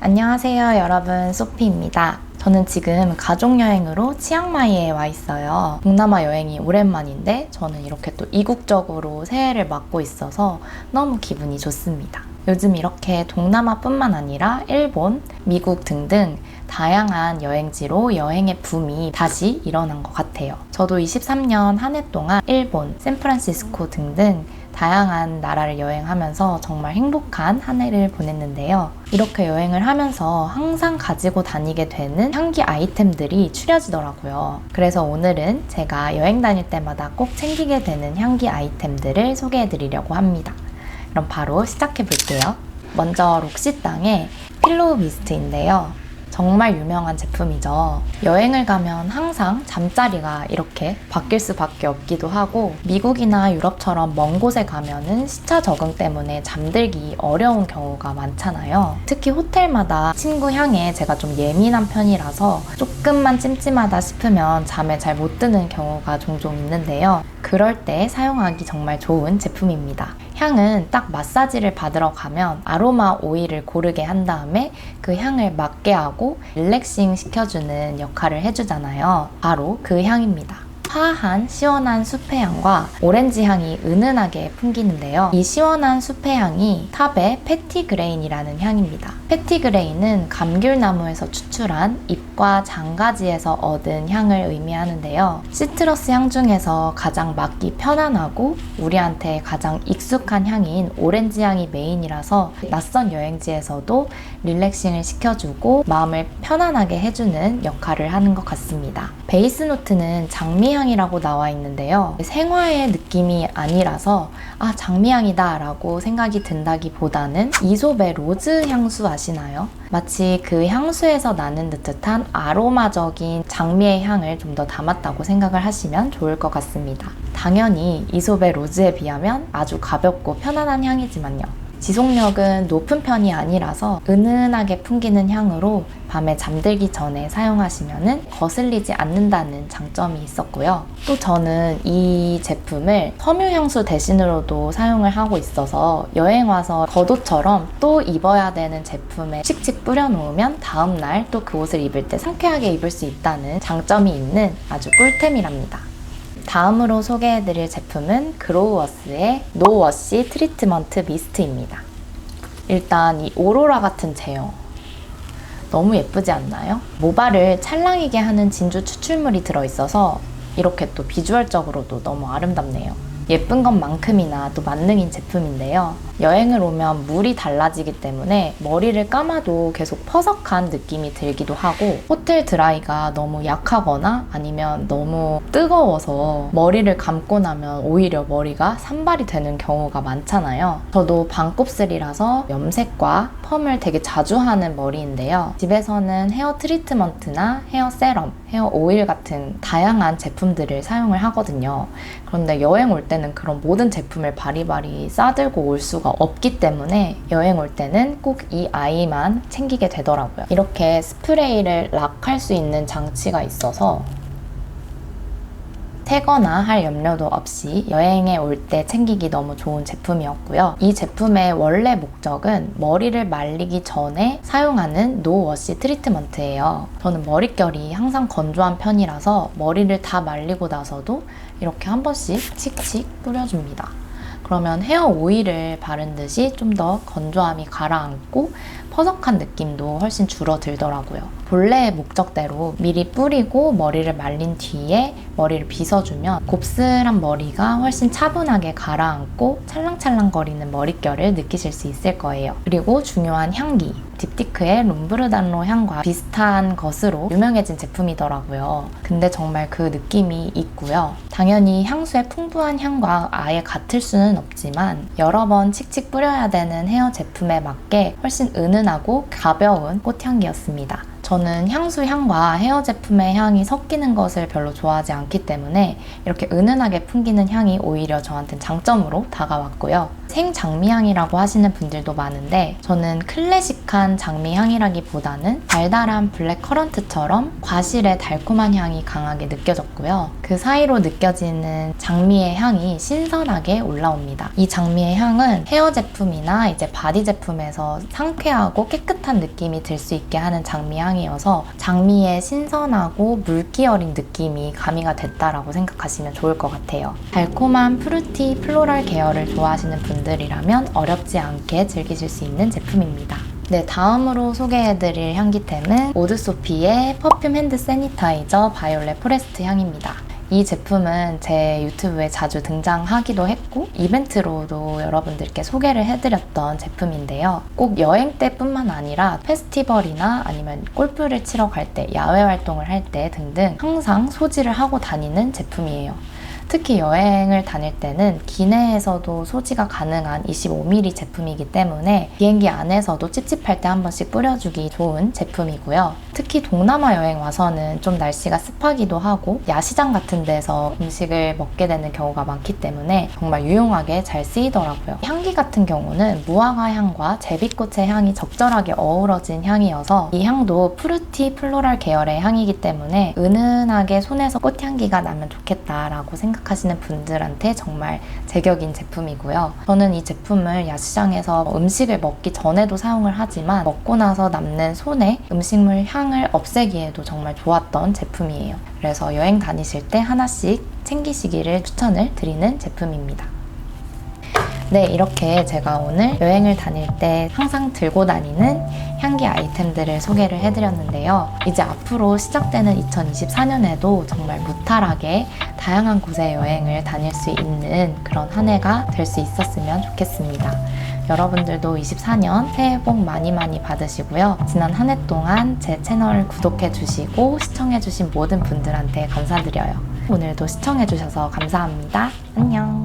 안녕하세요, 여러분. 소피입니다. 저는 지금 가족여행으로 치앙마이에 와 있어요. 동남아 여행이 오랜만인데 저는 이렇게 또 이국적으로 새해를 맞고 있어서 너무 기분이 좋습니다. 요즘 이렇게 동남아뿐만 아니라 일본, 미국 등등 다양한 여행지로 여행의 붐이 다시 일어난 것 같아요. 저도 23년 한 해 동안 일본, 샌프란시스코 등등 다양한 나라를 여행하면서 정말 행복한 한 해를 보냈는데요. 이렇게 여행을 하면서 항상 가지고 다니게 되는 향기 아이템들이 추려지더라고요. 그래서 오늘은 제가 여행 다닐 때마다 꼭 챙기게 되는 향기 아이템들을 소개해 드리려고 합니다. 그럼 바로 시작해 볼게요. 먼저 록시 땅의 필로우 미스트인데요. 정말 유명한 제품이죠. 여행을 가면 항상 잠자리가 이렇게 바뀔 수밖에 없기도 하고 미국이나 유럽처럼 먼 곳에 가면은 시차 적응 때문에 잠들기 어려운 경우가 많잖아요. 특히 호텔마다 친구 향에 제가 좀 예민한 편이라서 조금만 찜찜하다 싶으면 잠에 잘 못 드는 경우가 종종 있는데요. 그럴 때 사용하기 정말 좋은 제품입니다. 향은 딱 마사지를 받으러 가면 아로마 오일을 고르게 한 다음에 그 향을 맡게 하고 릴렉싱 시켜주는 역할을 해주잖아요. 바로 그 향입니다. 화한 시원한 숲의 향과 오렌지 향이 은은하게 풍기는데요. 이 시원한 숲의 향이 탑의 패티 그레인이라는 향입니다. 패티그레인은 감귤나무에서 추출한 잎과 장가지에서 얻은 향을 의미하는데요. 시트러스 향 중에서 가장 맡기 편안하고 우리한테 가장 익숙한 향인 오렌지 향이 메인이라서 낯선 여행지에서도 릴렉싱을 시켜주고 마음을 편안하게 해주는 역할을 하는 것 같습니다. 베이스 노트는 장미향이라고 나와 있는데요. 생화의 느낌이 아니라서 아 장미향이다 라고 생각이 든다기보다는 이솝의 로즈 향수 아시 나요? 마치 그 향수에서 나는 듯한 아로마적인 장미의 향을 좀 더 담았다고 생각을 하시면 좋을 것 같습니다. 당연히 이솝의 로즈에 비하면 아주 가볍고 편안한 향이지만요. 지속력은 높은 편이 아니라서 은은하게 풍기는 향으로 밤에 잠들기 전에 사용하시면 거슬리지 않는다는 장점이 있었고요. 또 저는 이 제품을 섬유향수 대신으로도 사용을 하고 있어서 여행 와서 겉옷처럼 또 입어야 되는 제품에 칙칙 뿌려놓으면 다음날 또 그 옷을 입을 때 상쾌하게 입을 수 있다는 장점이 있는 아주 꿀템이랍니다. 다음으로 소개해드릴 제품은 그로우워스의 노워시 트리트먼트 미스트입니다. 일단 이 오로라 같은 제형 너무 예쁘지 않나요? 모발을 찰랑이게 하는 진주 추출물이 들어있어서 이렇게 또 비주얼적으로도 너무 아름답네요. 예쁜 것만큼이나 또 만능인 제품인데요. 여행을 오면 물이 달라지기 때문에 머리를 감아도 계속 퍼석한 느낌이 들기도 하고 호텔 드라이가 너무 약하거나 아니면 너무 뜨거워서 머리를 감고 나면 오히려 머리가 산발이 되는 경우가 많잖아요. 저도 반곱슬이라서 염색과 펌을 되게 자주 하는 머리인데요. 집에서는 헤어 트리트먼트나 헤어 세럼, 헤어 오일 같은 다양한 제품들을 사용을 하거든요. 그런데 여행 올 때는 그런 모든 제품을 바리바리 싸들고 올 수가 없기 때문에 여행 올 때는 꼭 이 아이만 챙기게 되더라고요. 이렇게 스프레이를 락할 수 있는 장치가 있어서 태거나 할 염려도 없이 여행에 올 때 챙기기 너무 좋은 제품이었고요. 이 제품의 원래 목적은 머리를 말리기 전에 사용하는 노워시 트리트먼트예요. 저는 머릿결이 항상 건조한 편이라서 머리를 다 말리고 나서도 이렇게 한 번씩 칙칙 뿌려줍니다. 그러면 헤어 오일을 바른 듯이 좀 더 건조함이 가라앉고 퍼석한 느낌도 훨씬 줄어들더라고요. 본래의 목적대로 미리 뿌리고 머리를 말린 뒤에 머리를 빗어주면 곱슬한 머리가 훨씬 차분하게 가라앉고 찰랑찰랑거리는 머릿결을 느끼실 수 있을 거예요. 그리고 중요한 향기. 딥티크의 롬브르단로 향과 비슷한 것으로 유명해진 제품이더라고요. 근데 정말 그 느낌이 있고요. 당연히 향수의 풍부한 향과 아예 같을 수는 없지만 여러 번 칙칙 뿌려야 되는 헤어 제품에 맞게 훨씬 은은하고 가벼운 꽃향기였습니다. 저는 향수 향과 헤어 제품의 향이 섞이는 것을 별로 좋아하지 않기 때문에 이렇게 은은하게 풍기는 향이 오히려 저한테는 장점으로 다가왔고요. 생장미향이라고 하시는 분들도 많은데 저는 클래식한 장미향이라기보다는 달달한 블랙 커런트처럼 과실의 달콤한 향이 강하게 느껴졌고요. 그 사이로 느껴지는 장미의 향이 신선하게 올라옵니다. 이 장미의 향은 헤어 제품이나 이제 바디 제품에서 상쾌하고 깨끗한 느낌이 들 수 있게 하는 장미 향이어서 장미의 신선하고 물기 어린 느낌이 가미가 됐다라고 생각하시면 좋을 것 같아요. 달콤한 프루티 플로럴 계열을 좋아하시는 분 들이라면 어렵지 않게 즐기실 수 있는 제품입니다. 네, 다음으로 소개해드릴 향기템은 오드소피의 퍼퓸 핸드 세니타이저 바이올렛 포레스트 향입니다. 이 제품은 제 유튜브에 자주 등장하기도 했고 이벤트로도 여러분들께 소개를 해드렸던 제품인데요. 꼭 여행 때뿐만 아니라 페스티벌이나 아니면 골프를 치러 갈 때, 야외 활동을 할 때 등등 항상 소지를 하고 다니는 제품이에요. 특히 여행을 다닐 때는 기내에서도 소지가 가능한 25mm 제품이기 때문에 비행기 안에서도 찝찝할 때 한 번씩 뿌려주기 좋은 제품이고요. 특히 동남아 여행 와서는 좀 날씨가 습하기도 하고 야시장 같은 데서 음식을 먹게 되는 경우가 많기 때문에 정말 유용하게 잘 쓰이더라고요. 향기 같은 경우는 무화과 향과 제비꽃의 향이 적절하게 어우러진 향이어서 이 향도 프루티 플로럴 계열의 향이기 때문에 은은하게 손에서 꽃향기가 나면 좋겠다라고 생각하시는 분들한테 정말 제격인 제품이고요. 저는 이 제품을 야시장에서 음식을 먹기 전에도 사용을 하지만 먹고 나서 남는 손에 음식물 향을 없애기에도 정말 좋았던 제품이에요. 그래서 여행 다니실 때 하나씩 챙기시기를 추천을 드리는 제품입니다. 네, 이렇게 제가 오늘 여행을 다닐 때 항상 들고 다니는 향기 아이템들을 소개를 해드렸는데요. 이제 앞으로 시작되는 2024년에도 정말 무탈하게 다양한 곳에 여행을 다닐 수 있는 그런 한 해가 될 수 있었으면 좋겠습니다. 여러분들도 24년 새해 복 많이 많이 받으시고요. 지난 한 해 동안 제 채널 구독해 주시고 시청해 주신 모든 분들한테 감사드려요. 오늘도 시청해 주셔서 감사합니다. 안녕.